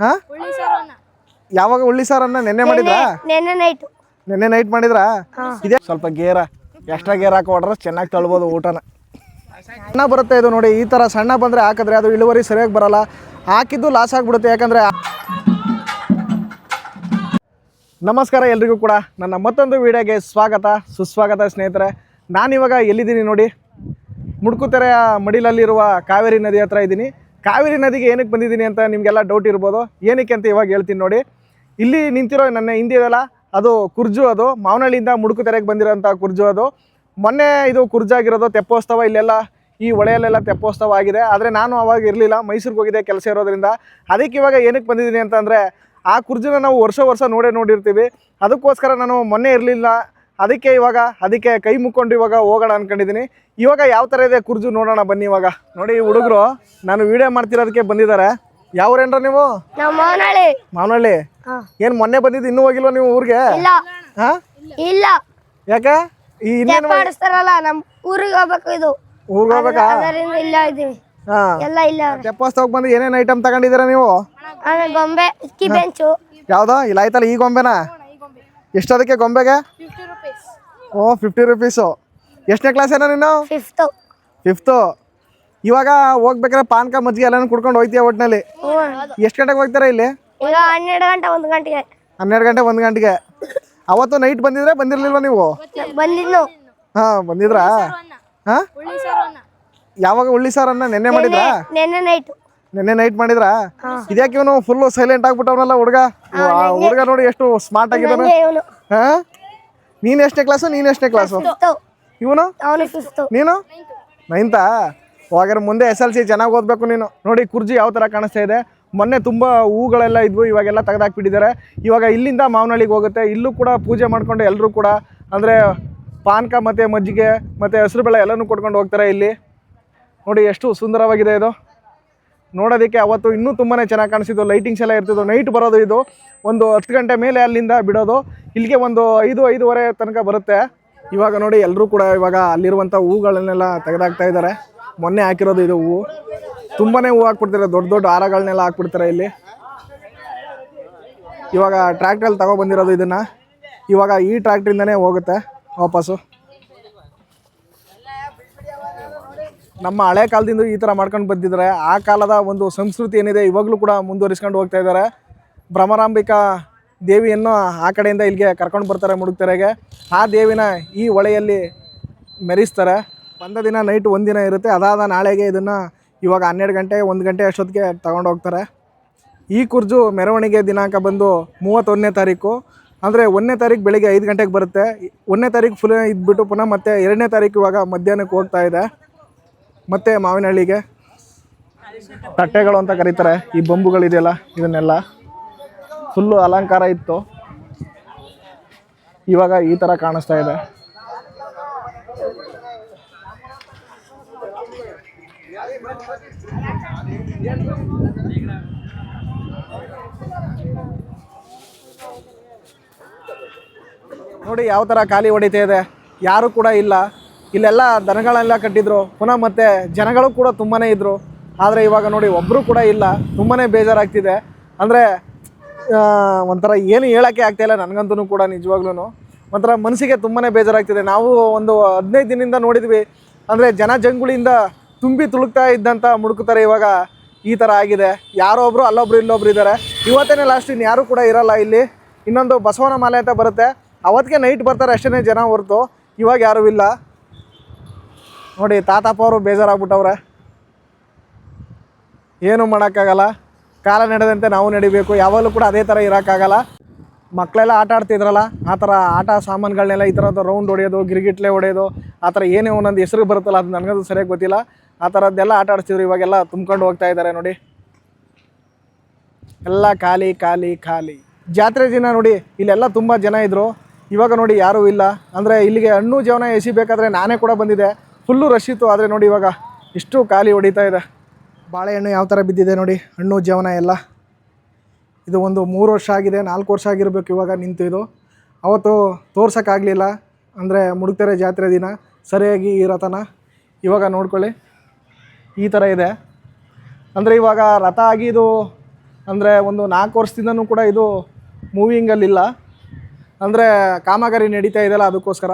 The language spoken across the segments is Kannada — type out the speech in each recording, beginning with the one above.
ಹಾ? ಯಾವಾಗ ಉಳ್ಳಿ ಸಾರನ್ನ ನೆನ್ನೆ ಮಾಡಿದ್ರಾ? ನೆನ್ನೆ ನೈಟ್ ನೆನ್ನೆ ನೈಟ್ ಮಾಡಿದ್ರಾ? ಇದೇ. ಸ್ವಲ್ಪ ಗೇರ ಎಕ್ಸ್ಟ್ರಾ ಗೇರ್ ಹಾಕಿ ಚೆನ್ನಾಗಿ ತಳ್ಬೋದು ಊಟನ. ಸಣ್ಣ ಬರುತ್ತೆ ಇದು ನೋಡಿ ಈ ತರ ಸಣ್ಣ ಬಂದ್ರೆ ಹಾಕಿದ್ರೆ ಅದು ಇಳುವರಿ ಸರಿಯಾಗಿ ಬರಲ್ಲ. ಹಾಕಿದ್ದು ಲಾಸ್ ಆಗಿಬಿಡುತ್ತೆ ಯಾಕಂದ್ರೆ ನಮಸ್ಕಾರ ಎಲ್ರಿಗೂ ಕೂಡ. ನನ್ನ ಮತ್ತೊಂದು ವಿಡಿಯೋಗೆ ಸ್ವಾಗತ ಸುಸ್ವಾಗತ ಸ್ನೇಹಿತರೆ. ನಾನಿವಾಗ ಎಲ್ಲಿದ್ದೀನಿ ನೋಡಿ? ಮುಡ್ಕುತೆರೆಯ ಮಡಿಲಲ್ಲಿರುವ ಕಾವೇರಿ ನದಿ ಹತ್ರ ಇದ್ದೀನಿ. ಕಾವೇರಿ ನದಿಗೆ ಏನಕ್ಕೆ ಬಂದಿದ್ದೀನಿ ಅಂತ ನಿಮಗೆಲ್ಲ ಡೌಟ್ ಇರ್ಬೋದು. ಏನಕ್ಕೆ ಅಂತ ಇವಾಗ ಹೇಳ್ತೀನಿ ನೋಡಿ. ಇಲ್ಲಿ ನಿಂತಿರೋ ನನ್ನ ಹಿಂದೆ ಇದೆಯಲ್ಲ, ಅದು ಕುರ್ಜು ಅದು. ಮಾವನಹಳ್ಳಿಯಿಂದ ಮುಡುಕುತೆರೆಗೆ ಬಂದಿರೋಂಥ ಕುರ್ಜು ಅದು. ಮೊನ್ನೆ ಇದು ಕುರ್ಜಾಗಿರೋದು ತೆಪ್ಪೋತ್ಸವ, ಇಲ್ಲೆಲ್ಲ ಈ ಹೊಳೆಯಲ್ಲೆಲ್ಲ ತೆಪ್ಪೋತ್ಸವ ಆಗಿದೆ. ಆದರೆ ನಾನು ಅವಾಗ ಇರಲಿಲ್ಲ, ಮೈಸೂರಿಗೆ ಹೋಗಿದ್ದೆ ಕೆಲಸ ಇರೋದ್ರಿಂದ. ಅದಕ್ಕೆ ಇವಾಗ ಏನಕ್ಕೆ ಬಂದಿದ್ದೀನಿ ಅಂತಂದರೆ, ಆ ಕುರ್ಜಿನ ನಾವು ವರ್ಷ ವರ್ಷ ನೋಡೇ ನೋಡಿರ್ತೀವಿ. ಅದಕ್ಕೋಸ್ಕರ ನಾನು ಮೊನ್ನೆ ಇರಲಿಲ್ಲ ಅದಕ್ಕೆ ಇವಾಗ ಅದಕ್ಕೆ ಕೈ ಮುಕ್ಕೊಂಡು ಇವಾಗ ಹೋಗೋಣ ಅನ್ಕೊಂಡಿದ್ದೀನಿ ಇವಾಗ ಯಾವ ಥರ ಇದೆ ಕುರ್ಜು ನೋಡೋಣ ಬನ್ನಿ ಇವಾಗ. ನೋಡಿ ಹುಡುಗರು ನಾನು ವಿಡಿಯೋ ಮಾಡ್ತಿರೋದಕ್ಕೆ ಬಂದಿದ್ದಾರೆ. ಯಾವ್ರೇನ್ರ ನೀವು? ಮಾವನಹಳ್ಳಿ. ಏನ್ ಏನು ಮೊನ್ನೆ ಬಂದಿದ್ದು ಇನ್ನೂ ಹೋಗಿಲ್ವ ನೀವು ಊರಿಗೆ? ಇಲ್ಲ. ಹಾಂ? ಇಲ್ಲ. ಯಾಕೆ? ಈ ಇನ್ನೇನು ತೆಪ್ಪ ನಮ್ಮ ಊರಿಗೆ ಹೋಗ್ಬೇಕು ಇದು. ಊರಿಗೆ ಹೋಗ್ಬೇಕಾ? ಇಲ್ಲ ಇದ್ದೀವಿ ಹಾಂ. ಎಲ್ಲ ಇಲ್ಲ ಬಂದು ಏನೇನು ಐಟಮ್ ತಗೊಂಡಿದ್ದೀರಾ ನೀವು? ಗೊಂಬೆ ಬೆಂಚು. ಯಾವುದೋ? ಇಲ್ಲ ಆಯ್ತಲ್ಲ ಈ ಗೊಂಬೆನಾ? ಎಷ್ಟದಕ್ಕೆ ಗೊಂಬೆಗೆ? ಓ ಫಿಫ್ಟಿ ರುಪೀಸು ಎಷ್ಟನೇ ಕ್ಲಾಸ್ ಏನೋ ನೀನು? ಫಿಫ್ತು ಫಿಫ್ತು ಇವಾಗ ಹೋಗ್ಬೇಕಾದ್ರೆ ಪಾನ್ಕ ಮಜ್ಜಿಗೆ ಎಲ್ಲಾನು ಕುಡ್ಕೊಂಡು ಹೋಗ್ತೀಯ ಒಟ್ಟಿನಲ್ಲಿ ಎಷ್ಟು ಗಂಟೆಗೆ ಹೋಗ್ತಾರೆ ಇಲ್ಲಿ? ಈಗ ಹನ್ನೆರಡು ಗಂಟೆ ಒಂದು ಗಂಟೆಗೆ. ಹನ್ನೆರಡು ಗಂಟೆ ಒಂದು ಗಂಟೆಗೆ. ಅವತ್ತು ನೈಟ್ ಬಂದಿದ್ರೆ ಬಂದಿರಲಿಲ್ವ ನೀವು? ಬಂದಿದ್ನು. ಹಾಂ ಬಂದಿದ್ರಾ? ಹಾಂ? ಯಾವಾಗ ಉಳ್ಳಿ ಸಾರನ್ನ ನೆನ್ನೆ ಮಾಡಿದ್ರಾ? ನೆನ್ನೆ ನೈಟ್ ನೆನ್ನೆ ನೈಟ್ ಮಾಡಿದ್ರಾ? ಇದ್ಯಾಕೆ ಇವನು ಫುಲ್ ಸೈಲೆಂಟ್ ಆಗ್ಬಿಟ್ಟವನಲ್ಲ ಹುಡುಗ? ಹುಡುಗ ನೋಡಿ ಎಷ್ಟು ಸ್ಮಾರ್ಟ್ ಆಗಿದ್ದಾನೆ. ಹಾ? ನೀನ್ ಎಷ್ಟನೇ ಕ್ಲಾಸು ನೀನ್ ಎಷ್ಟನೇ ಕ್ಲಾಸು ಇವನು? ಅವನು ಫಿಫ್ತು ನೀನು? ನೈನ್ತಾ ಹೋಗಾರೆ ಮುಂದೆ ಎಸ್ ಎಲ್ ಸಿ ಚೆನ್ನಾಗಿ ಓದಬೇಕು ನೀನು. ನೋಡಿ ಕುರ್ಜಿ ಯಾವ ಥರ ಕಾಣಿಸ್ತಾ ಇದೆ. ಮೊನ್ನೆ ತುಂಬ ಹೂಗಳೆಲ್ಲ ಇದ್ವು ಇವಾಗೆಲ್ಲ ತೆಗೆದಾಕ್ಬಿಟ್ಟಿದ್ದಾರೆ. ಇವಾಗ ಇಲ್ಲಿಂದ ಮಾವನಹಳ್ಳಿಗೆ ಹೋಗುತ್ತೆ. ಇಲ್ಲೂ ಕೂಡ ಪೂಜೆ ಮಾಡ್ಕೊಂಡು ಎಲ್ಲರೂ ಕೂಡ ಅಂದರೆ ಪಾನಕ ಮತ್ತು ಮಜ್ಜಿಗೆ ಮತ್ತು ಹೆಸರು ಬೇಳೆ ಎಲ್ಲನೂ ಕೊಟ್ಕೊಂಡು ಹೋಗ್ತಾರೆ ಇಲ್ಲಿ. ನೋಡಿ ಎಷ್ಟು ಸುಂದರವಾಗಿದೆ ಇದು. ನೋಡೋದಕ್ಕೆ ಅವತ್ತು ಇನ್ನೂ ತುಂಬಾ ಚೆನ್ನಾಗಿ ಕಾಣಿಸಿದ್ದು. ಲೈಟಿಂಗ್ಸ್ ಎಲ್ಲ ಇರ್ತಿದ್ದು ನೈಟ್ ಬರೋದು ಇದು. ಒಂದು ಹತ್ತು ಗಂಟೆ ಮೇಲೆ ಅಲ್ಲಿಂದ ಬಿಡೋದು. ಇಲ್ಲಿಗೆ ಒಂದು ಐದು, ಐದೂವರೆ ತನಕ ಬರುತ್ತೆ. ಇವಾಗ ನೋಡಿ ಎಲ್ಲರೂ ಕೂಡ ಇವಾಗ ಅಲ್ಲಿರುವಂಥ ಹೂಗಳನ್ನೆಲ್ಲ ತೆಗೆದಾಕ್ತಾ ಇದ್ದಾರೆ. ಮೊನ್ನೆ ಹಾಕಿರೋದು ಇದು ಹೂವು ತುಂಬಾ ಹೂವು ಹಾಕ್ಬಿಡ್ತಾರೆ. ದೊಡ್ಡ ದೊಡ್ಡ ಹಾರಗಳನ್ನೆಲ್ಲ ಹಾಕ್ಬಿಡ್ತಾರೆ ಇಲ್ಲಿ. ಇವಾಗ ಟ್ರ್ಯಾಕ್ಟ್ರಲ್ಲಿ ತಗೊಬಂದಿರೋದು ಇದನ್ನು. ಇವಾಗ ಈ ಟ್ರ್ಯಾಕ್ಟ್ರಿಂದನೇ ಹೋಗುತ್ತೆ ವಾಪಸ್ಸು. ನಮ್ಮ ಹಳೆ ಕಾಲದಿಂದ ಈ ಥರ ಮಾಡ್ಕೊಂಡು ಬಂದಿದ್ದಾರೆ. ಆ ಕಾಲದ ಒಂದು ಸಂಸ್ಕೃತಿ ಏನಿದೆ ಇವಾಗಲೂ ಕೂಡ ಮುಂದುವರಿಸ್ಕೊಂಡು ಹೋಗ್ತಾ ಇದ್ದಾರೆ. ಭ್ರಮರಾಂಬಿಕಾ ದೇವಿಯನ್ನು ಆ ಕಡೆಯಿಂದ ಇಲ್ಲಿಗೆ ಕರ್ಕೊಂಡು ಬರ್ತಾರೆ ಮುಡುಕ್ತೆರೆಗೆ ಆ ದೇವಿನ ಈ ಹೊಳೆಯಲ್ಲಿ ಮೆರೆಸ್ತಾರೆ. ಬಂದ ದಿನ ನೈಟ್ ಒಂದಿನ ಇರುತ್ತೆ. ಅದಾದ ನಾಳೆಗೆ ಇದನ್ನು ಇವಾಗ ಹನ್ನೆರಡು ಗಂಟೆ, ಒಂದು ಗಂಟೆ ಅಷ್ಟೊತ್ತಿಗೆ ತಗೊಂಡು ಹೋಗ್ತಾರೆ. ಈ ಕುರ್ಜು ಮೆರವಣಿಗೆ ದಿನಾಂಕ ಬಂದು ಮೂವತ್ತೊಂದನೇ ತಾರೀಕು. ಅಂದರೆ ಒಂದನೇ ತಾರೀಕು ಬೆಳಿಗ್ಗೆ ಐದು ಗಂಟೆಗೆ ಬರುತ್ತೆ. ಒಂದನೇ ತಾರೀಕು ಫುಲ್ ಇದ್ಬಿಟ್ಟು ಪುನಃ ಮತ್ತೆ ಎರಡನೇ ತಾರೀಕು ಇವಾಗ ಮಧ್ಯಾಹ್ನಕ್ಕೆ ಹೋಗ್ತಾ ಇದೆ. ಮತ್ತು ಮಾವಿನಹಳ್ಳಿಗೆ ತಟ್ಟೆಗಳು ಅಂತ ಕರೀತಾರೆ. ಈ ಬೊಂಬುಗಳಿದೆಯಲ್ಲ, ಇದನ್ನೆಲ್ಲ ಫುಲ್ಲು ಅಲಂಕಾರ ಇತ್ತು. ಇವಾಗ ಈ ಥರ ಕಾಣಿಸ್ತಾ ಇದೆ. ನೋಡಿ, ಯಾವ ಥರ ಖಾಲಿ ಹೊಡಿತಾ ಇದೆ. ಯಾರು ಕೂಡ ಇಲ್ಲ. ಇಲ್ಲೆಲ್ಲ ದನಗಳೆಲ್ಲ ಕಟ್ಟಿದ್ರು. ಪುನಃ ಮತ್ತೆ ಜನಗಳು ಕೂಡ ತುಂಬಾ ಇದ್ದರು ಆದರೆ ಇವಾಗ ನೋಡಿ ಒಬ್ಬರು ಕೂಡ ಇಲ್ಲ. ತುಂಬಾ ಬೇಜಾರಾಗ್ತಿದೆ. ಅಂದರೆ ಒಂಥರ ಏನು ಹೇಳೋಕ್ಕೆ ಆಗ್ತಾಯಿಲ್ಲ ನನಗಂತೂ ಕೂಡ ನಿಜವಾಗ್ಲೂ ಒಂಥರ ಮನಸ್ಸಿಗೆ ತುಂಬಾ ಬೇಜಾರಾಗ್ತಿದೆ. ನಾವು ಒಂದು ಹದಿನೈದು ದಿನದಿಂದ ನೋಡಿದ್ವಿ. ಅಂದರೆ ಜನ ಜಂಗುಳಿಯಿಂದ ತುಂಬಿ ತುಳುಕ್ತಾ ಇದ್ದಂಥ ಮುಡುಕುತ್ತಾರೆ ಇವಾಗ ಈ ಥರ ಆಗಿದೆ. ಯಾರೋ ಒಬ್ಬರು ಅಲ್ಲೊಬ್ರು, ಇಲ್ಲೊಬ್ರು ಇದ್ದಾರೆ ಇವತ್ತೇ ಲಾಸ್ಟ್ ಇನ್ನು ಯಾರೂ ಕೂಡ ಇರಲ್ಲ ಇಲ್ಲಿ. ಇನ್ನೊಂದು ಬಸವನ ಮಾಲೆ ಅಂತ ಬರುತ್ತೆ. ಅವತ್ತಿಗೆ ನೈಟ್ ಬರ್ತಾರೆ ಅಷ್ಟೇ ಜನ ಹೊರತು. ಇವಾಗ ಯಾರೂ ಇಲ್ಲ. ನೋಡಿ ತಾತಪ್ಪ ಅವರು ಬೇಜಾರಾಗ್ಬಿಟ್ಟವ್ರೆ. ಏನು ಮಾಡೋಕ್ಕಾಗಲ್ಲ. ಕಾಲ ನಡೆದಂತೆ ನಾವು ನಡಿಬೇಕು. ಯಾವಾಗಲೂ ಕೂಡ ಅದೇ ಥರ ಇರೋಕ್ಕಾಗಲ್ಲ. ಮಕ್ಕಳೆಲ್ಲ ಆಟ ಆಡ್ತಿದ್ರಲ್ಲ, ಆ ಥರ ಆಟ ಸಾಮಾನುಗಳನ್ನೆಲ್ಲ ಈ ಥರದ ರೌಂಡ್ ಹೊಡೆಯೋದು, ಗಿರಿಗಿಟ್ಲೆ ಹೊಡೆಯೋದು, ಆ ಥರ ಏನೇ ಒಂದೊಂದು ಹೆಸರು ಬರುತ್ತಲ್ಲ, ಅದು ನನಗದು ಸರಿಯಾಗಿ ಗೊತ್ತಿಲ್ಲ. ಆ ಥರದ್ದೆಲ್ಲ ಆಟ ಆಡ್ತಿದ್ರು, ಇವಾಗೆಲ್ಲ ತುಂಬ್ಕೊಂಡು ಹೋಗ್ತಾ ಇದ್ದಾರೆ ನೋಡಿ. ಎಲ್ಲ ಖಾಲಿ ಖಾಲಿ ಖಾಲಿ. ಜಾತ್ರೆ ದಿನ ನೋಡಿ, ಇಲ್ಲೆಲ್ಲ ತುಂಬ ಜನ ಇದ್ದರು ಇವಾಗ ನೋಡಿ ಯಾರೂ ಇಲ್ಲ. ಅಂದರೆ ಇಲ್ಲಿಗೆ ಹಣ್ಣು ಜೀವನ ಎಸಿಬೇಕಾದ್ರೆ ನಾನೇ ಕೂಡ ಬಂದಿದ್ದೆ. ಫುಲ್ಲು ರಶ್ ಇತ್ತು ಆದರೆ ನೋಡಿ ಇವಾಗ ಇಷ್ಟು ಖಾಲಿ ಹೊಡಿತಾ ಇದೆ. ಬಾಳೆಹಣ್ಣು ಯಾವ ಥರ ಬಿದ್ದಿದೆ ನೋಡಿ, ಹಣ್ಣು ಜೀವನ ಎಲ್ಲ. ಇದು ಒಂದು ಮೂರು ವರ್ಷ ಆಗಿದೆ, ನಾಲ್ಕು ವರ್ಷ ಆಗಿರಬೇಕು ಇವಾಗ ನಿಂತು ಇದು. ಅವತ್ತು ತೋರ್ಸೋಕ್ಕಾಗಲಿಲ್ಲ ಅಂದರೆ ಮುಡುಕ್ತಾರೆ ಜಾತ್ರೆ ದಿನ, ಸರಿಯಾಗಿ ಈ ರಥನ. ಇವಾಗ ನೋಡ್ಕೊಳ್ಳಿ, ಈ ಥರ ಇದೆ. ಅಂದರೆ ಇವಾಗ ರಥ ಆಗಿ ಇದು, ಅಂದರೆ ಒಂದು ನಾಲ್ಕು ವರ್ಷದಿಂದನೂ ಕೂಡ ಇದು ಮೂವಿಂಗಲ್ಲಿಲ್ಲ ಅಂದರೆ ಕಾಮಗಾರಿ ನಡೀತಾ ಇದೆಯಲ್ಲ ಅದಕ್ಕೋಸ್ಕರ.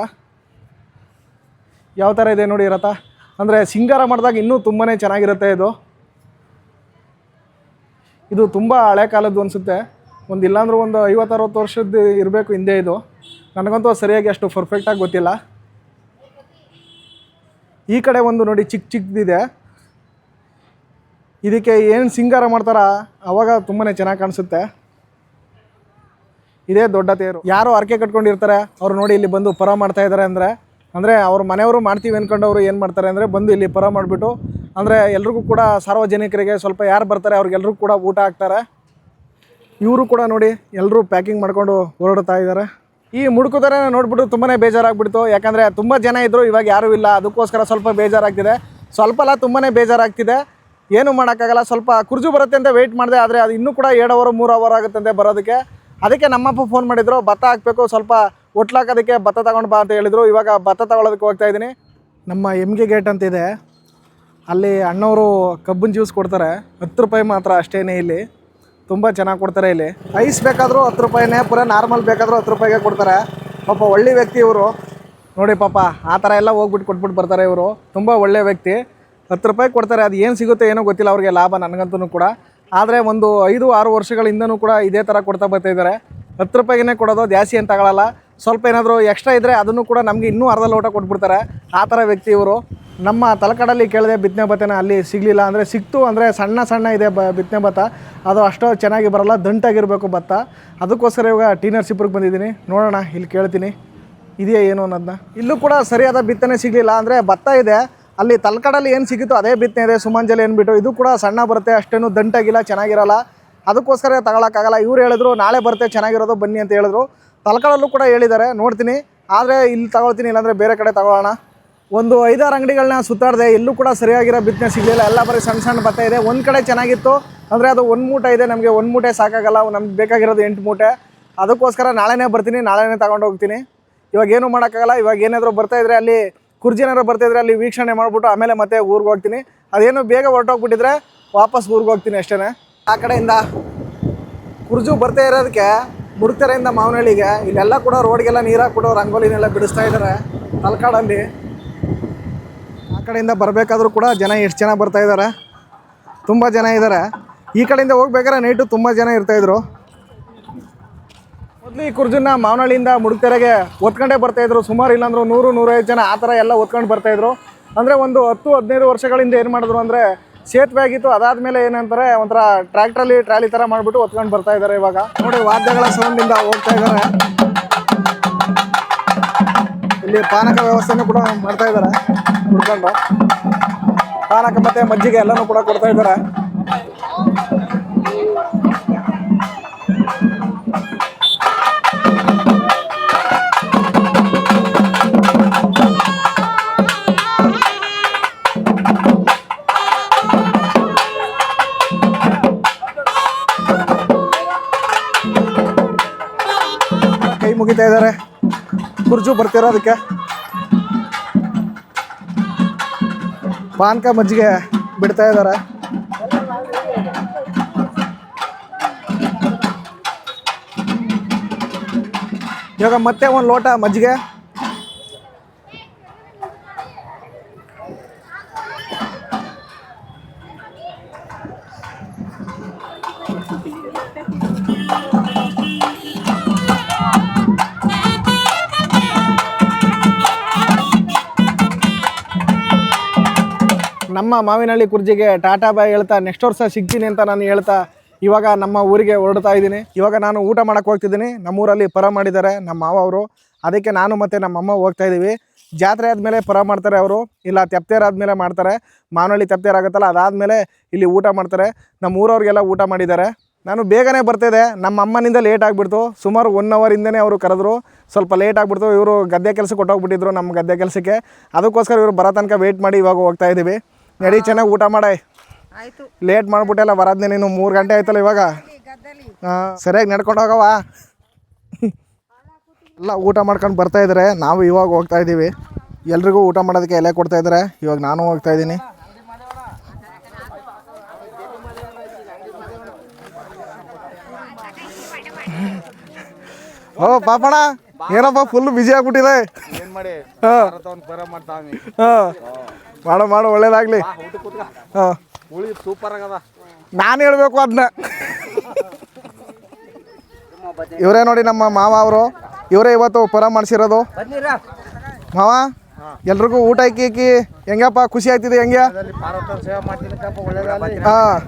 ಯಾವ ಥರ ಇದೆ ನೋಡಿ ರಥ? ಅಂದರೆ ಸಿಂಗಾರ ಮಾಡಿದಾಗ ಇನ್ನೂ ತುಂಬಾ ಚೆನ್ನಾಗಿರುತ್ತೆ ಇದು. ಇದು ತುಂಬ ಹಳೆ ಕಾಲದ್ದು ಅನಿಸುತ್ತೆ. ಒಂದು ಇಲ್ಲಾಂದ್ರೂ ಒಂದು ಐವತ್ತರವತ್ತು ವರ್ಷದ್ದು ಇರಬೇಕು ಹಿಂದೆ ಇದು. ನನಗಂತೂ ಸರಿಯಾಗಿ ಅಷ್ಟು ಪರ್ಫೆಕ್ಟಾಗಿ ಗೊತ್ತಿಲ್ಲ. ಈ ಕಡೆ ಒಂದು ನೋಡಿ ಚಿಕ್ಕ ಚಿಕ್ಕದಿದೆ ಇದಕ್ಕೆ ಏನು ಸಿಂಗಾರ ಮಾಡ್ತಾರ ಅವಾಗ ತುಂಬಾ ಚೆನ್ನಾಗಿ ಕಾಣಿಸುತ್ತೆ. ಇದೇ ದೊಡ್ಡ ತೇರು. ಯಾರು ಹರಕೆ ಕಟ್ಕೊಂಡಿರ್ತಾರೆ, ಅವ್ರು ನೋಡಿ ಇಲ್ಲಿ ಬಂದು ಪರ ಮಾಡ್ತಾ ಇದ್ದಾರೆ ಅಂದರೆ ಅಂದರೆ ಅವ್ರ ಮನೆಯವರು ಮಾಡ್ತೀವಿ ಅಂದ್ಕೊಂಡವ್ರು ಏನು ಮಾಡ್ತಾರೆ ಅಂದರೆ ಬಂದು ಇಲ್ಲಿ ಪರ ಮಾಡಿಬಿಟ್ಟು, ಅಂದರೆ ಎಲ್ರಿಗೂ ಕೂಡ ಸಾರ್ವಜನಿಕರಿಗೆ ಸ್ವಲ್ಪ ಯಾರು ಬರ್ತಾರೆ ಅವ್ರಿಗೆಲ್ರಿಗೂ ಕೂಡ ಊಟ ಹಾಕ್ತಾರೆ. ಇವರು ಕೂಡ ನೋಡಿ ಎಲ್ಲರೂ ಪ್ಯಾಕಿಂಗ್ ಮಾಡಿಕೊಂಡು ಹೊರಡ್ತಾ ಇದ್ದಾರೆ ಈ ಮುಡುಕುದರೆ ನೋಡಿಬಿಟ್ಟು ತುಂಬಾ ಬೇಜಾರಾಗ್ಬಿಡ್ತು. ಯಾಕಂದರೆ ತುಂಬ ಜನ ಇದ್ದರು ಇವಾಗ ಯಾರೂ ಇಲ್ಲ. ಅದಕ್ಕೋಸ್ಕರ ಸ್ವಲ್ಪ ಬೇಜಾರಾಗ್ತಿದೆ. ಸ್ವಲ್ಪ ಅಲ್ಲ ತುಂಬಾ ಬೇಜಾರಾಗ್ತಿದೆ. ಏನು ಮಾಡೋಕ್ಕಾಗಲ್ಲ. ಸ್ವಲ್ಪ ಕುರ್ಜು ಬರುತ್ತೆ ಅಂತ ವೆಯ್ಟ್ ಮಾಡಿದೆ, ಆದರೆ ಅದು ಇನ್ನೂ ಕೂಡ ಎರಡು ಅವರ್ ಮೂರು ಅವರ್ ಆಗುತ್ತಂತೆ ಬರೋದಕ್ಕೆ. ಅದಕ್ಕೆ ನಮ್ಮಪ್ಪ ಫೋನ್ ಮಾಡಿದರು. ಭತ್ತ ಹಾಕಬೇಕು, ಸ್ವಲ್ಪ ಒಟ್ಲಾಕೋದಕ್ಕೆ ಭತ್ತ ತಗೊಂಡು ಬಾ ಅಂತ ಹೇಳಿದರು. ಇವಾಗ ಭತ್ತ ತಗೊಳ್ಳೋದಕ್ಕೆ ಹೋಗ್ತಾ ಇದ್ದೀನಿ. ನಮ್ಮ ಎಂ ಗೆ ಗೇಟ್ ಅಂತಿದೆ ಅಲ್ಲಿ ಅಣ್ಣವರು ಕಬ್ಬಿನ ಜ್ಯೂಸ್ ಕೊಡ್ತಾರೆ. ಹತ್ತು ರೂಪಾಯಿ ಮಾತ್ರ ಅಷ್ಟೇ ಇಲ್ಲಿ. ತುಂಬ ಚೆನ್ನಾಗಿ ಕೊಡ್ತಾರೆ ಇಲ್ಲಿ. ಐಸ್ ಬೇಕಾದರೂ ಹತ್ತು ರೂಪಾಯಿನೇ, ಪೂರ ನಾರ್ಮಲ್ ಬೇಕಾದರೂ ಹತ್ತು ರೂಪಾಯಿಗೆ ಕೊಡ್ತಾರೆ. ಪಾಪ ಒಳ್ಳೆ ವ್ಯಕ್ತಿ ಇವರು. ನೋಡಿ ಪಾಪ, ಆ ಥರ ಎಲ್ಲ ಹೋಗ್ಬಿಟ್ಟು ಕೊಟ್ಬಿಟ್ಟು ಬರ್ತಾರೆ ಇವರು. ತುಂಬ ಒಳ್ಳೆ ವ್ಯಕ್ತಿ. ಹತ್ತು ರೂಪಾಯಿ ಕೊಡ್ತಾರೆ. ಅದು ಏನು ಸಿಗುತ್ತೆ ಏನೋ ಗೊತ್ತಿಲ್ಲ ಅವ್ರಿಗೆ ಲಾಭ ನನಗಂತೂ ಕೂಡ. ಆದರೆ ಒಂದು ಐದು, ಆರು ವರ್ಷಗಳಿಂದನೂ ಕೂಡ ಇದೇ ಥರ ಕೊಡ್ತಾ ಬರ್ತಾಯಿದ್ದಾರೆ ಹತ್ತು ರೂಪಾಯಿಗೇ ಕೊಡೋದು ಜಾಸ್ತಿ ಏನು ತಗೊಳ್ಳಲ್ಲ ಸ್ವಲ್ಪ ಏನಾದರೂ ಎಕ್ಸ್ಟ್ರಾ ಇದ್ದರೆ ಅದನ್ನು ಕೂಡ ನಮಗೆ ಇನ್ನೂ ಅರ್ಧ ಲೋಟ ಕೊಟ್ಬಿಡ್ತಾರೆ. ಆ ಥರ ವ್ಯಕ್ತಿ ಇವರು. ನಮ್ಮ ತಲಕಾಡಲ್ಲಿ ಕೇಳಿದೆ ಬಿತ್ತನೆ ಭತ್ತನ ಅಲ್ಲಿ ಸಿಗಲಿಲ್ಲ ಅಂದರೆ ಸಿಕ್ತು ಅಂದರೆ ಸಣ್ಣ ಸಣ್ಣ ಇದೆ ಬ ಬಿತ್ತನೆ ಭತ್ತ. ಅದು ಅಷ್ಟು ಚೆನ್ನಾಗಿ ಬರಲ್ಲ, ದಂಟಾಗಿರಬೇಕು ಭತ್ತ. ಅದಕ್ಕೋಸ್ಕರ ಇವಾಗ ಟಿ ನರ್ಸಿಪುರಕ್ಕೆ ಬಂದಿದ್ದೀನಿ. ನೋಡೋಣ, ಇಲ್ಲಿ ಕೇಳ್ತೀನಿ. ಇದೆಯಾ ಏನು ಅನ್ನೋದನ್ನ? ಇಲ್ಲೂ ಕೂಡ ಸರಿಯಾದ ಬಿತ್ತನೆ ಸಿಗಲಿಲ್ಲ ಅಂದರೆ ಭತ್ತ ಇದೆ. ಅಲ್ಲಿ ತಲಕಾಡಲ್ಲಿ ಏನು ಸಿಗುತ್ತೋ ಅದೇ ಬಿತ್ತನೆ ಇದೆ. ಸುಮಂಜಲಿ ಏನ್ಬಿಟ್ಟು, ಇದು ಕೂಡ ಸಣ್ಣ ಬರುತ್ತೆ, ಅಷ್ಟೇನು ದಂಟಾಗಿಲ್ಲ, ಚೆನ್ನಾಗಿರಲ್ಲ. ಅದಕ್ಕೋಸ್ಕರ ತಗೊಳಕ್ಕಾಗಲ್ಲ. ಇವ್ರು ಹೇಳಿದ್ರು, ನಾಳೆ ಬರುತ್ತೆ, ಚೆನ್ನಾಗಿರೋದು, ಬನ್ನಿ ಅಂತ ಹೇಳಿದ್ರು. ತಲಕಾಡಲ್ಲೂ ಕೂಡ ಹೇಳಿದ್ದಾರೆ, ನೋಡ್ತೀನಿ. ಆದರೆ ಇಲ್ಲಿ ತಗೊಳ್ತೀನಿ, ಇಲ್ಲಾಂದರೆ ಬೇರೆ ಕಡೆ ತಗೊಳ್ಳೋಣ. ಒಂದು ಐದಾರು ಅಂಗಡಿಗಳನ್ನ ಸುತ್ತಾಡಿದೆ, ಎಲ್ಲೂ ಕೂಡ ಸರಿಯಾಗಿರೋ ಬಿತ್ತನೆ ಸಿಗಲಿಲ್ಲ. ಎಲ್ಲ ಬರೀ ಸಣ್ಣ ಸಣ್ಣ ಭತ್ತ ಇದೆ. ಒಂದು ಕಡೆ ಚೆನ್ನಾಗಿತ್ತು, ಅಂದರೆ ಅದು ಒಂದು ಮೂಟೆ ಇದೆ ನಮಗೆ. ಒಂದು ಮೂಟೆ ಸಾಕಾಗಲ್ಲ, ನಮ್ಗೆ ಬೇಕಾಗಿರೋದು ಎಂಟು ಮೂಟೆ. ಅದಕ್ಕೋಸ್ಕರ ನಾಳೆನೇ ಬರ್ತೀನಿ, ನಾಳೆನೇ ತಗೊಂಡು ಹೋಗ್ತೀನಿ. ಇವಾಗ ಏನು ಮಾಡೋಕ್ಕಾಗಲ್ಲ, ಇವಾಗ ಏನಾದರೂ ಬರ್ತಾ ಇದ್ರೆ ಅಲ್ಲಿ ಕುರ್ಜಿನಾರು ಬರ್ತಾ ಇದ್ರೆ ಅಲ್ಲಿ ವೀಕ್ಷಣೆ ಮಾಡಿಬಿಟ್ಟು ಆಮೇಲೆ ಮತ್ತೆ ಊರಿಗೆ ಹೋಗ್ತೀನಿ. ಅದೇನು ಬೇಗ ಹೊರಟೋಗ್ಬಿಟ್ಟಿದ್ರೆ ವಾಪಸ್ ಊರಿಗೆ ಹೋಗ್ತೀನಿ ಅಷ್ಟೇ ಆ ಕಡೆಯಿಂದ ಕುರ್ಜು ಬರ್ತಾ ಇರೋದಕ್ಕೆ ಮುಡುಕ್ತೆರೆಯಿಂದ ಮಾವನಹಳ್ಳಿಗೆ, ಇಲ್ಲೆಲ್ಲ ಕೂಡ ರೋಡ್ಗೆಲ್ಲ ನೀರಾಗಿ ಕೊಡೋ ರಂಗೋಲಿನೆಲ್ಲ ಬಿಡಿಸ್ತಾ ಇದ್ದಾರೆ ತಲಕಾಡಲ್ಲಿ. ಆ ಕಡೆಯಿಂದ ಬರಬೇಕಾದ್ರೂ ಕೂಡ ಜನ ಎಷ್ಟು ಜನ ಬರ್ತಾ ಇದ್ದಾರೆ ತುಂಬ ಜನ ಇದ್ದಾರೆ ಈ ಕಡೆಯಿಂದ ಹೋಗ್ಬೇಕಾದ್ರೆ ನೈಟು ತುಂಬ ಜನ ಇರ್ತಾಯಿದ್ರು ಮೊದಲು ಈ ಕುರ್ಜನ್ನ ಮಾವನಹಳ್ಳಿಯಿಂದ ಮುಡುಕ್ತೆರೆಗೆ ಒತ್ಕೊಂಡೇ ಬರ್ತಾಯಿದ್ರು ಸುಮಾರು ಇಲ್ಲಾಂದ್ರೆ ನೂರು ನೂರೈದು ಜನ ಆ ಥರ ಎಲ್ಲ ಒತ್ಕೊಂಡು ಬರ್ತಾಯಿದ್ರು ಅಂದರೆ ಒಂದು ಹತ್ತು, ಹದಿನೈದು ವರ್ಷಗಳಿಂದ ಏನು ಮಾಡಿದ್ರು ಅಂದರೆ ಸೇತುವೆ ಆಗಿತ್ತು ಅದಾದಮೇಲೆ ಏನಂತಾರೆ, ಒಂಥರ ಟ್ರ್ಯಾಕ್ಟ್ರಲ್ಲಿ ಟ್ರಾಲಿ ಥರ ಮಾಡಿಬಿಟ್ಟು ಒತ್ಕೊಂಡು ಬರ್ತಾ ಇದ್ದಾರೆ ಇವಾಗ. ನೋಡಿ, ವಾದ್ಯಗಳ ಸೌಂಡಿಂದ ಹೋಗ್ತಾ ಇದ್ದಾರೆ. ಇಲ್ಲಿ ಪಾನಕ ವ್ಯವಸ್ಥೆನೂ ಕೂಡ ಮಾಡ್ತಾ ಇದ್ದಾರೆ. ಹುಡ್ಕೊಂಡು. ಪಾನಕ ಮತ್ತು ಮಜ್ಜಿಗೆ ಎಲ್ಲನೂ ಕೂಡ ಕೊಡ್ತಾ ಇದ್ದಾರೆ. ಮುಗಿತಾ ಇದ್ದಾರೆ. ಕುರ್ಜು ಬರ್ತಿರೋ ಅದಕ್ಕೆ? ಪಾನಕ ಮಜ್ಜಿಗೆ ಬಿಡ್ತಾ ಇದ್ದಾರೆ. ಇವಾಗ ಮತ್ತೆ ಒಂದು ಲೋಟ ಮಜ್ಜಿಗೆ. ನಮ್ಮ ಮಾವಿನಹಳ್ಳಿ ಕುರ್ಜಿಗೆ ಟಾಟಾ ಬಾಯ್ ಹೇಳ್ತಾ, ನೆಕ್ಸ್ಟ್ ವರ್ಷ ಸಿಗ್ತೀನಿ ಅಂತ ನಾನು ಹೇಳ್ತಾ, ಇವಾಗ ನಮ್ಮ ಊರಿಗೆ ಹೊರಡ್ತಾ ಇದ್ದೀನಿ. ಇವಾಗ ನಾನು ಊಟ ಮಾಡಕ್ಕೆ ಹೋಗ್ತಿದ್ದೀನಿ. ನಮ್ಮೂರಲ್ಲಿ ಪರ ಮಾಡಿದ್ದಾರೆ ನಮ್ಮ ಮಾವ ಅವರು. ಅದಕ್ಕೆ ನಾನು ಮತ್ತು ನಮ್ಮ ಅಮ್ಮ ಹೋಗ್ತಾ ಇದ್ದೀವಿ ಜಾತ್ರೆ ಆದಮೇಲೆ ಪರ ಮಾಡ್ತಾರೆ ಅವರು. ಇಲ್ಲ ಆದಮೇಲೆ ಮಾಡ್ತಾರೆ. ಮಾವನಹಳ್ಳಿ ಆಗುತ್ತಲ್ಲ, ಅದಾದಮೇಲೆ ಇಲ್ಲಿ ಊಟ ಮಾಡ್ತಾರೆ. ನಮ್ಮ ಊರವ್ರಿಗೆಲ್ಲ ಊಟ ಮಾಡಿದ್ದಾರೆ. ನಾನು ಬೇಗನೆ ಬರ್ತಿದ್ದೆ. ನಮ್ಮ ಅಮ್ಮನಿಂದ ಲೇಟ್ ಆಗಿಬಿಡ್ತು. ಸುಮಾರು ಒನ್ ಅವರಿಂದನೇ ಅವರು ಕರೆದ್ರು. ಸ್ವಲ್ಪ ಲೇಟ್ ಆಗಿಬಿಡ್ತು. ಇವರು ಗದ್ದೆ ಕೆಲಸಕ್ಕೆ ಕೊಟ್ಟೋಗ್ಬಿಟ್ಟಿದ್ರು ನಮ್ಮ ಗದ್ದೆ ಕೆಲಸಕ್ಕೆ. ಅದಕ್ಕೋಸ್ಕರ ಇವರು ಬರೋ ತನಕ ವೆಯ್ಟ್ ಮಾಡಿ ಇವಾಗ ಹೋಗ್ತಾ ಇದ್ದೀವಿ ನಡಿ ಚೆನ್ನಾಗಿ ಊಟ ಮಾಡ. ಲೇಟ್ ಮಾಡ್ಬಿಟ್ಟೆಲ್ಲ ಬರೋದ್ನೇ ನೀನು ಮೂರು ಗಂಟೆ ಆಯ್ತಲ್ಲ ಇವಾಗ? ಹಾಂ ಸರಿಯಾಗಿ ನಡ್ಕೊಂಡು ಹೋಗವಾ ಎಲ್ಲ ಊಟ ಮಾಡ್ಕೊಂಡು ಬರ್ತಾ ಇದ್ದಾರೆ. ನಾವು ಇವಾಗ ಹೋಗ್ತಾ ಇದ್ದೀವಿ. ಎಲ್ರಿಗೂ ಊಟ ಮಾಡೋದಕ್ಕೆ ಎಲೆ ಕೊಡ್ತಾ ಇದ್ದಾರೆ. ಇವಾಗ ನಾನು ಹೋಗ್ತಾ ಇದ್ದೀನಿ. ಓ ಪಾಪಣ ಏನಪ್ಪ ಫುಲ್ ಬ್ಯುಸಿ ಆಗ್ಬಿಟ್ಟಿದೆ. ಹಾ. ಮಾಡೋ ಮಾಡೋ ಒಳ್ಳೇದಾಗ್ಲಿ. ಹಾಂ. ಸೂಪರ್ ಆಗದ. ನಾನು ಹೇಳ್ಬೇಕು ಅದನ್ನ ಇವರೇ ನೋಡಿ ನಮ್ಮ ಮಾವ ಅವರು. ಇವರೇ ಇವತ್ತು ಪರ ಮಾಡಿಸಿರೋದು. ಮಾವ ಎಲ್ರಿಗೂ ಊಟ ಇಕ್ಕಿ ಹೆಂಗಪ್ಪ ಖುಷಿ ಆಯ್ತಿದೆ ಹೆಂಗೆ? ಹಾಂ.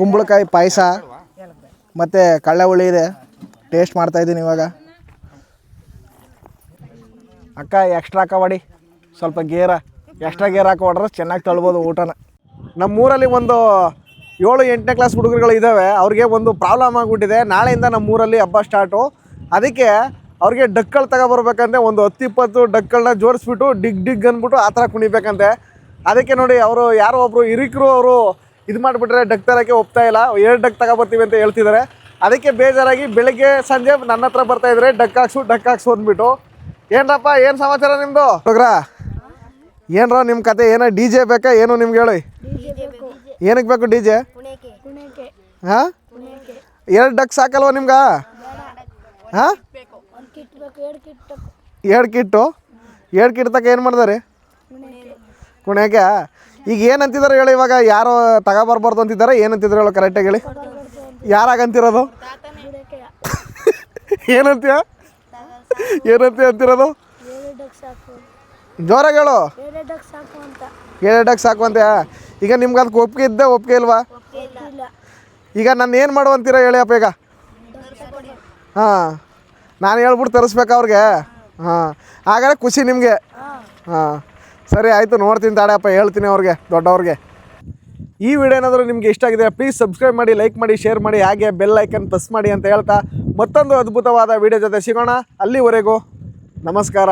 ಕುಂಬಳಕಾಯಿ ಪಾಯಸ ಮತ್ತು ಕಳ್ಳೆ ಹುಳಿ ಇದೆ. ಟೇಸ್ಟ್ ಮಾಡ್ತಾ ಇದ್ದೀನಿ ಇವಾಗ. ಅಕ್ಕ ಎಕ್ಸ್ಟ್ರಾ ಹಾಕೋಬಾಡಿ ಸ್ವಲ್ಪ ಗೇರ ಎಕ್ಸ್ಟ್ರಾ ಗೇರ್ ಹಾಕಿ ಚೆನ್ನಾಗಿ ತಳ್ಬೋದು ಊಟನ. ನಮ್ಮೂರಲ್ಲಿ ಒಂದು ಏಳು, ಎಂಟನೇ ಕ್ಲಾಸ್ ಹುಡುಗರುಗಳು ಇದ್ದಾವೆ ಅವ್ರಿಗೆ ಒಂದು ಪ್ರಾಬ್ಲಮ್ ಆಗಿಬಿಟ್ಟಿದೆ. ನಾಳೆಯಿಂದ ನಮ್ಮೂರಲ್ಲಿ ಹಬ್ಬ ಸ್ಟಾರ್ಟು ಅದಕ್ಕೆ ಅವ್ರಿಗೆ ಡಕ್ಕಳು ತಗೊಬರ್ಬೇಕಂತೆ, ಒಂದು ಹತ್ತು ಇಪ್ಪತ್ತು ಡಕ್ಕಳನ್ನ ಜೋಡಿಸ್ಬಿಟ್ಟು ಡಿಗ್ ಡಿಗ್ ಅಂದ್ಬಿಟ್ಟು ಆ ಥರ ಕುಣಿಬೇಕಂತೆ. ಅದಕ್ಕೆ ನೋಡಿ ಅವರು ಯಾರೋ ಒಬ್ಬರು ಹಿರಿಕರು ಅವರು ಇದು ಮಾಡಿಬಿಟ್ರೆ ಡಕ್ ತರೋಕ್ಕೆ ಒಪ್ತಾ ಇಲ್ಲ. ಎರಡು ಡಕ್ ತಗೊಬರ್ತೀವಿ ಅಂತ ಹೇಳ್ತಿದ್ದಾರೆ. ಅದಕ್ಕೆ ಬೇಜಾರಾಗಿ ಬೆಳಗ್ಗೆ ಸಂಜೆ ನನ್ನ ಹತ್ರ ಬರ್ತಾ ಇದ್ದಾರೆ ಡಕ್ ಹಾಕ್ಸು ಡಕ್ ಹಾಕ್ಸು ಅಂದ್ಬಿಟ್ಟು ಏನರಪ್ಪ ಏನು ಸಮಾಚಾರ ನಿಮ್ಮದು ಹುಡುಗ್ರ ಏನರ ನಿಮ್ಮ ಕತೆ ಏನೋ ಡಿ ಜೆ ಬೇಕಾ ಏನು ನಿಮ್ಗೆ ಹೇಳಿ? ಏನಕ್ಕೆ ಬೇಕು ಡಿ ಜೆ? ಹಾಂ? ಎರಡು ಡಕ್ ಸಾಕಲ್ವ ನಿಮ್ಗೆ? ಹಾಂ? ಎರಡು ಕಿಟ್ಟು? ಎರಡು ಕಿಟ್ ತಕ ಏನು ಮಾಡ್ದಾರೆ? ಕುಣ್ಯಾಕೆ? ಈಗ ಏನು ಅಂತಿದ್ದಾರೆ ಹೇಳಿ ಇವಾಗ? ಯಾರು ತಗೋಬರ್ಬಾರ್ದು ಅಂತಿದ್ದಾರೆ ಏನು ಅಂತಿದ್ದಾರೆ ಹೇಳು ಕರೆಕ್ಟಾಗಿ ಹೇಳಿ. ಯಾರಾಗಂತಿರೋದು ಏನಂತೀಯ? ಏನಂತೀಯ ಅಂತಿರೋದು? ಜೋರಾಗಿ ಹೇಳು. ಎರಡಕ್ಕೆ ಸಾಕು ಅಂತ. ಈಗ ನಿಮ್ಗೆ ಅದಕ್ಕೆ ಒಪ್ಪಿಗೆ ಇದ್ದೆ ಒಪ್ಪಿಗೆ ಇಲ್ವಾ? ಈಗ ನಾನು ಏನು ಮಾಡುವಂತೀರ ಹೇಳಿ ಅಪ್ಪ ಈಗ. ಹಾಂ. ನಾನು ಹೇಳ್ಬಿಟ್ಟು ತರಿಸ್ಬೇಕಾ ಅವ್ರಿಗೆ. ಹಾಂ. ಹಾಗಾದ್ರೆ ಖುಷಿ ನಿಮಗೆ. ಹಾಂ. ಸರಿ ಆಯಿತು ನೋಡ್ತೀನಿ ತಾಡಪ್ಪ ಹೇಳ್ತೀನಿ ಅವ್ರಿಗೆ ದೊಡ್ಡವ್ರಿಗೆ. ಈ ವಿಡಿಯೋ ಏನಾದರೂ ನಿಮಗೆ ಇಷ್ಟ ಆಗಿದೆ ಪ್ಲೀಸ್ ಸಬ್ಸ್ಕ್ರೈಬ್ ಮಾಡಿ ಲೈಕ್ ಮಾಡಿ ಶೇರ್ ಮಾಡಿ, ಹಾಗೆ ಬೆಲ್ ಐಕನ್ ಪ್ರೆಸ್ ಮಾಡಿ ಅಂತ ಹೇಳ್ತಾ ಮತ್ತೊಂದು ಅದ್ಭುತವಾದ ವಿಡಿಯೋ ಜೊತೆ ಸಿಗೋಣ. ಅಲ್ಲಿವರೆಗೂ ನಮಸ್ಕಾರ.